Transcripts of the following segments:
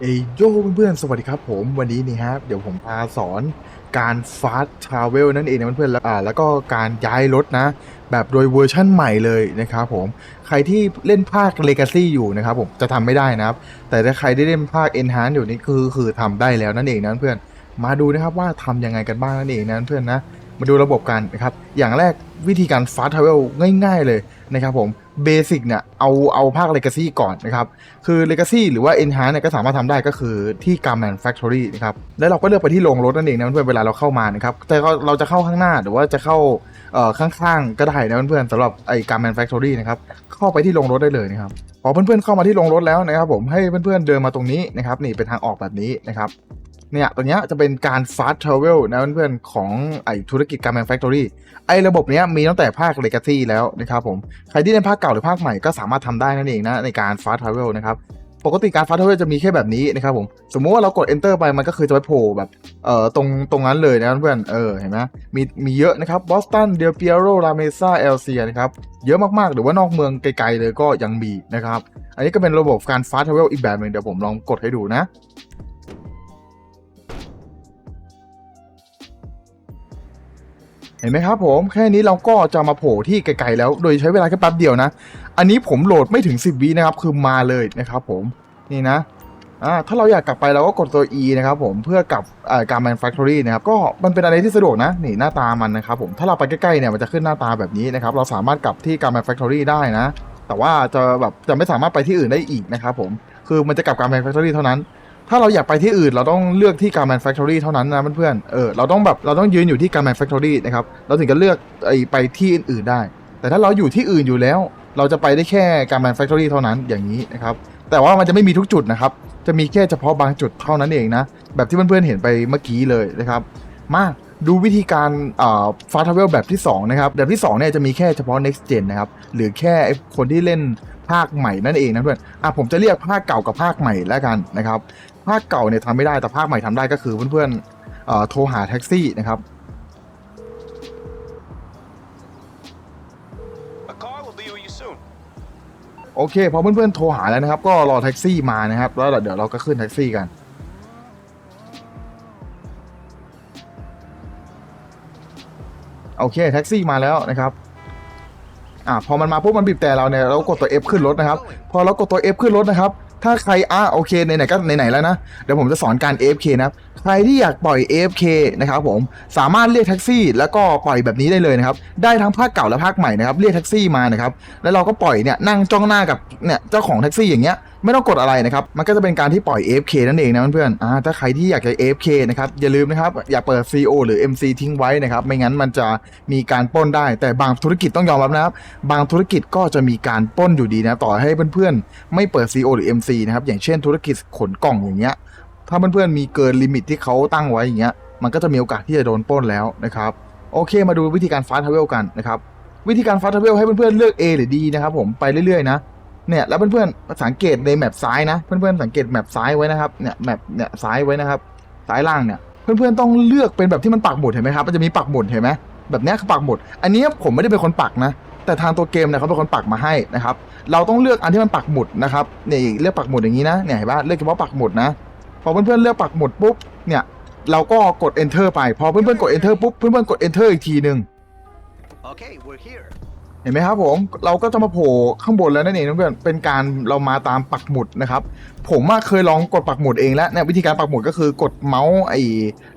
เอยโยเพื่อนๆสวัสดีครับผมวันนี้นี่ครับเดี๋ยวผมพาสอนการ fast travel นั่นเองนะเพื่อนๆแล้วอ่าแล้วก็การย้ายรถนะ แบบโดยเวอร์ชั่นใหม่เลยนะครับผมใครที่เล่นภาค Legacy อยู่นะครับผมจะทำไม่ได้นะครับ แต่ถ้าใครได้เล่นภาค Enhance อยู่นี่คือคือทำได้แล้วนั่นเองนะเพื่อนมาดูนะครับว่าทำยังไงกันบ้างนั่นเองนะเพื่อนนะมาดูระบบกันนะครับอย่างแรกวิธีการ fast travel ง่าย ๆเลยนะครับผม เบสิกเนี่ยเอาเอาภาค Legacy ก่อนนะครับ คือ Legacy หรือว่า Enhance เนี่ยก็สามารถทำได้ก็คือที่ Garment Factory นะครับ แล้วเราก็เลือกไปที่โรงรถนั่นเองนะเพื่อนเวลาเราเข้ามานะครับ แต่ก็เราจะเข้าข้างหน้าหรือว่าจะเข้าเอ่อข้างๆ ก็ได้นะเพื่อนๆสำหรับไอ้ Garment Factory นะครับ เข้าไปที่โรงรถได้เลยนะครับพอเพื่อนๆเข้ามาที่โรงรถแล้วนะครับผมให้เพื่อนๆเดินมาตรงนี้นะครับนี่เป็นทางออกแบบนี้นะครับ เนี่ยตัวเนี้ยจะเป็นการ fast travel นะเพื่อนๆของไอธุรกิจ Garment Factory ไอระบบเนี้ยมีตั้งแต่ภาค Legacy แล้วนะครับผม ใครที่เล่นภาคเก่าหรือภาคใหม่ก็สามารถทำได้นั่นเองนะในการ fast travel นะครับปกติการ fast travel จะมีแค่แบบนี้นะครับผม สมมุติว่าเรากด enter ไปมันก็คือจะไปโผล่แบบ เอ่อ ตรง ตรงนั้นเลยนะเพื่อน เออ เห็นไหมมี มีเยอะนะครับบอสตัน เดลเปียโร ลาเมซาเอลเซียนะครับ เยอะมาก ๆ หรือว่านอกเมืองไกล ๆ เลยก็ยังมีนะครับ อันนี้ก็เป็นระบบการ fast travel อีกแบบหนึ่งเดี๋ยวผมลองกดให้ดูนะ เห็นไหมครับผมแค่นี้เราก็จะมาโผล่ที่ไกลๆแล้วโดยใช้เวลาแค่แป๊บเดียวนะ อันนี้ผมโหลดไม่ถึง 10วินะครับคือมาเลยนะครับผมนี่นะอ่าถ้าเราอยากกลับไปเราก็กดตัว E นะครับผมเพื่อกลับการ manufactory นะครับก็มันเป็นอะไรที่สะดวกนะนี่หน้าตามันนะครับผมถ้าเราไปใกล้ๆเนี่ยมันจะขึ้นหน้าตาแบบนี้นะครับเราสามารถกลับที่การ manufactory ได้นะ แต่ว่าจะแบบจะไม่สามารถไปที่อื่นได้อีกนะครับผมคือมันจะกลับการ manufactory เท่านั้น ถ้าเราอยากไปที่อื่นเราต้องเลือกที่การแมนแฟคทอรี่เท่านั้นนะเพื่อนๆ เออเราต้องแบบเราต้องยืนอยู่ที่การแมนแฟคทอรี่นะครับ เราถึงจะเลือกไอไปที่อื่นๆได้ แต่ถ้าเราอยู่ที่อื่นอยู่แล้ว เราจะไปได้แค่การแมนแฟคทอรี่เท่านั้นอย่างนี้นะครับ แต่ว่ามันจะไม่มีทุกจุดนะครับ จะมีแค่เฉพาะบางจุดเท่านั้นเองนะ แบบที่เพื่อนๆเห็นไปเมื่อกี้เลยนะครับ มา ดูวิธีการอ่า fast travel แบบที่ 2 นะครับ แบบที่ 2 เนี่ยจะมีแค่เฉพาะ next gen นะครับ หรือแค่ไอ้คนที่เล่นภาคใหม่นั่นเองนะเพื่อนอะผมจะเรียกภาคเก่ากับภาคใหม่แล้วกันนะครับ ภาคเก่าเนี่ยทำไม่ได้แต่ภาคใหม่ทำได้ก็คือเพื่อนๆเอ่อโทรหาแท็กซี่นะครับ A car will be with you soon. โอเคพอเพื่อนๆโทรหาแล้วนะครับ ก็รอแท็กซี่มานะครับ แล้วเดี๋ยวเราก็ขึ้นแท็กซี่กัน โอเคแท็กซี่มาแล้วนะครับอ่าพอมันมาปุ๊บมันบีบแต่เราเนี่ยเรากดตัว F ขึ้นรถนะครับ พอเรากดตัว F ขึ้นรถนะครับ ถ้าใครอะโอเคไหนๆก็ไหนๆแล้วนะเดี๋ยวผมจะสอนการ AFK นะครับใครที่อยากปล่อย AFK นะครับผมสามารถเรียกแท็กซี่ แล้วก็ปล่อยแบบนี้ได้เลยนะครับ ได้ทั้งภาคเก่าและภาคใหม่นะครับเรียกแท็กซี่มานะครับแล้วเราก็ปล่อยเนี่ยนั่งจ้องหน้ากับเนี่ยเจ้าของแท็กซี่อย่างเงี้ย ไม่ต้องกดอะไรนะครับ มันก็จะเป็นการที่ปล่อย AFK นั่นเองนะเพื่อนๆอ่าถ้าใครที่อยากจะ AFK นะครับ อย่าลืมนะครับ อย่าเปิด CO หรือ MC ทิ้งไว้นะครับ ไม่งั้นมันจะมีการป้นได้ แต่บางธุรกิจต้องยอมรับนะครับ บางธุรกิจก็จะมีการป้นอยู่ดีนะ ต่อให้เพื่อนๆ ไม่เปิด CO หรือ MC นะครับ อย่างเช่นธุรกิจขนกล่องอย่างเงี้ย ถ้าเพื่อนๆ มีเกินลิมิตที่เขาตั้งไว้อย่างเงี้ย มันก็จะมีโอกาสที่จะโดนป้นแล้วนะครับ โอเค มาดูวิธีการฟาสทเวลกันนะครับ วิธีการฟาสทเวลให้เพื่อนๆเลือก A หรือ D นะครับผม ไปเรื่อยๆนะ เนี่ยแล้วเพื่อนๆสังเกตในแมปซ้ายนะ เพื่อนๆสังเกตแมปซ้ายไว้นะครับเนี่ยแมปเนี่ยซ้ายไว้นะครับซ้ายล่างเนี่ยเพื่อนๆต้องเลือกเป็นแบบที่มันปักหมุดเห็นไหมครับมันจะมีปักหมุดเห็นไหมแบบนี้ยคือปักหมุด อันนี้ผมไม่ได้เป็นคนปักนะ แต่ทางตัวเกมเนี่ยเขาเป็นคนปักมาให้นะครับ เราต้องเลือกอันที่มันปักหมุดนะครับเนี่ยเลือกปักหมุดอย่างนี้นะเนี่ยเห็นปะเลือกเฉพาะปักหมุดนะพอเพื่อนๆเลือกปักหมุดปุ๊บเนี่ยเราก็กด enter ไปพอเพื่อนๆกด enter ปุ๊บเพื่อนๆกด enter อีกทีหนึ่ง Okay, we're here. เห็นไหมครับผมเราก็จะมาโผล่ข้างบนแล้วนั่นเองเพื่อนเป็นการเรามาตามปักหมุดนะครับผมอะเคยลองกดปักหมุดเองแล้วเนี่ยวิธีการปักหมุดก็คือกดเมาส์ไอ้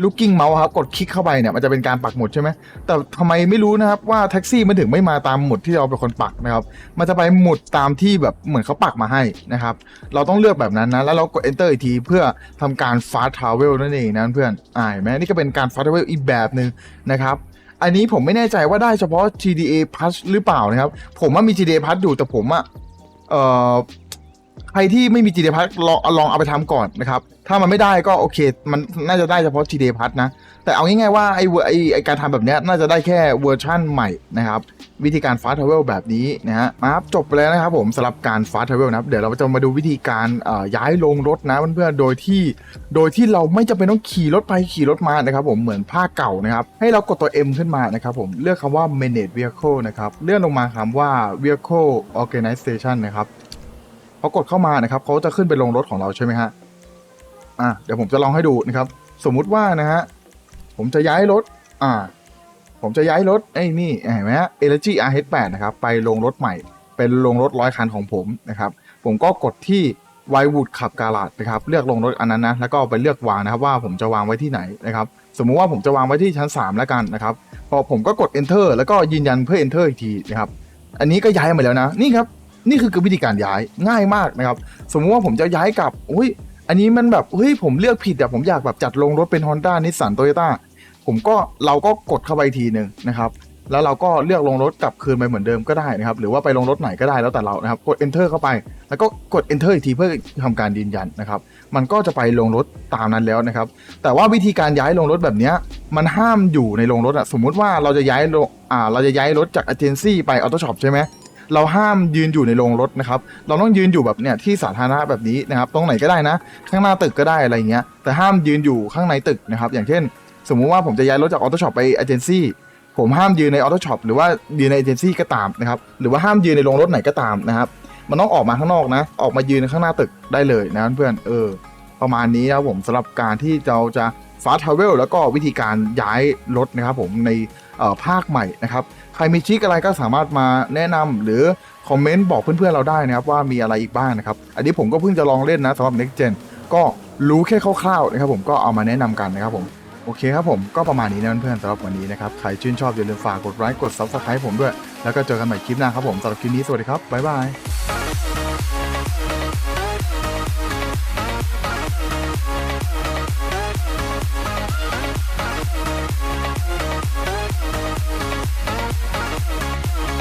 ลูกกิ้งเมาส์ครับกดคลิกเข้าไปเนี่ยมันจะเป็นการปักหมุดใช่ไหมแต่ทำไมไม่รู้นะครับว่าแท็กซี่มันถึงไม่มาตามหมุดที่เราเป็นคนปักนะครับมันจะไปหมุดตามที่แบบเหมือนเขาปักมาให้นะครับเราต้องเลือกแบบนั้นนะแล้วเรากด enter อีกทีเพื่อทำการ fast travel นั่นเองนะเพื่อนอ่าเห็นไหมนี่ก็เป็นการ fast travel อีกแบบหนึ่งนะครับ อันนี้ผมไม่แน่ใจว่าได้เฉพาะ TDA Plus หรือเปล่านะครับ ผมว่ามี TDA Plus อยู่แต่ผมอะเอ่อ ใครที่ไม่มี GTA Plus ลองลองเอาไปทำก่อนนะครับ ถ้ามันไม่ได้ก็โอเค มันน่าจะได้เฉพาะ GTA Plus นะ แต่เอาง่ายๆว่าไอ้เวอร์ไอ้ไอ้การทำแบบนี้น่าจะได้แค่เวอร์ชั่นใหม่นะครับ วิธีการ fast travel แบบนี้นะฮะมาครับจบไปแล้วนะครับผมสำหรับการ fast travel นะครับ เดี๋ยวเราจะมาดูวิธีการย้ายลงรถนะเพื่อนๆ โดยที่ โดยที่เราไม่จำเป็นต้องขี่รถไปขี่รถมานะครับผมเหมือนภาคเก่านะครับให้เรากดตัว M ขึ้นมานะครับผมเลือกคำว่า manage vehicle นะครับเลื่อนลงมาคำว่า vehicle organization นะครับ พอกดเข้ามานะครับเขาจะขึ้นไปลงรถของเราใช่ไหมฮะอะเดี๋ยวผมจะลองให้ดูนะครับ สมมุติว่านะฮะผมจะย้ายรถ อ่า ผมจะย้ายรถไอ้นี่เห็นไหมฮะ Energy RH8 นะครับไปลงรถใหม่ เป็นลงรถร้อยคันของผมนะครับ ผมก็กดที่ไววูดขับกาลาดนะครับ เลือกลงรถอันนั้นนะ แล้วก็ไปเลือกวางนะครับว่าผมจะวางไว้ที่ไหนนะครับ สมมุติว่าผมจะวางไว้ที่ชั้น 3 แล้วกันนะครับ พอผมก็กด enter แล้วก็ยืนยันเพื่อ enter อีกทีนะครับ อันนี้ก็ย้ายมาแล้วนะ นี่ครับ นี่คือวิธีการย้ายง่ายมากนะครับ สมมุติว่าผมจะย้ายกลับอุ้ยอันนี้มันแบบเฮ้ยผมเลือกผิดอะผมอยากแบบจัดลงรถเป็น Honda Nissan Toyota ผมก็เราก็กดเข้าไปทีหนึ่งนะครับ แล้วเราก็เลือกลงรถกลับคืนไปเหมือนเดิมก็ได้นะครับ หรือว่าไปลงรถไหนก็ได้แล้วแต่เรานะครับ กด enter เข้าไป แล้วก็กด enter อีกทีเพื่อทำการยืนยันนะครับ มันก็จะไปลงรถตามนั้นแล้วนะครับ แต่ว่าวิธีการย้ายลงรถแบบนี้มันห้ามอยู่ในลงรถอะสมมุติว่าเราจะย้ายลอ่าเราจะย้ายรถจากเอเจนซี่ไปออโต้ช็อปใช่ไหม เราห้ามยืนอยู่ในโรงรถนะครับ เราต้องยืนอยู่แบบเนี้ยที่สาธารณะแบบนี้นะครับ ตรงไหนก็ได้นะ ข้างหน้าตึกก็ได้อะไรเงี้ย แต่ห้ามยืนอยู่ข้างในตึกนะครับ อย่างเช่น สมมุติว่าผมจะย้ายรถจากออโต้ช็อปไปเอเจนซี่ ผมห้ามยืนในออโต้ช็อปหรือว่ายืนในเอเจนซี่ก็ตามนะครับ หรือว่าห้ามยืนในโรงรถไหนก็ตามนะครับ มันต้องออกมาข้างนอกนะ ออกมายืนข้างหน้าตึกได้เลยนะเพื่อน เออ ประมาณนี้นะครับผมสำหรับการที่เราจะ ฟาสทราเวลแล้วก็วิธีการย้ายรถนะครับผมในภาคใหม่นะครับใครมีทริกอะไรก็สามารถมาแนะนำหรือคอมเมนต์บอกเพื่อนๆเราได้นะครับว่ามีอะไรอีกบ้างนะครับ อันนี้ผมก็เพิ่งจะลองเล่นนะสำหรับ Next Gen ก็รู้แค่คร่าวๆนะครับผมก็เอามาแนะนำกันนะครับผมโอเคครับผมก็ประมาณนี้นะเพื่อนๆสำหรับวันนี้นะครับ ใครชื่นชอบอย่าลืมฝากกดไลค์กด Subscribe ผมด้วย แล้วก็เจอกันใหม่คลิปหน้าครับผมสำหรับคลิปนี้สวัสดีครับ บ๊ายบาย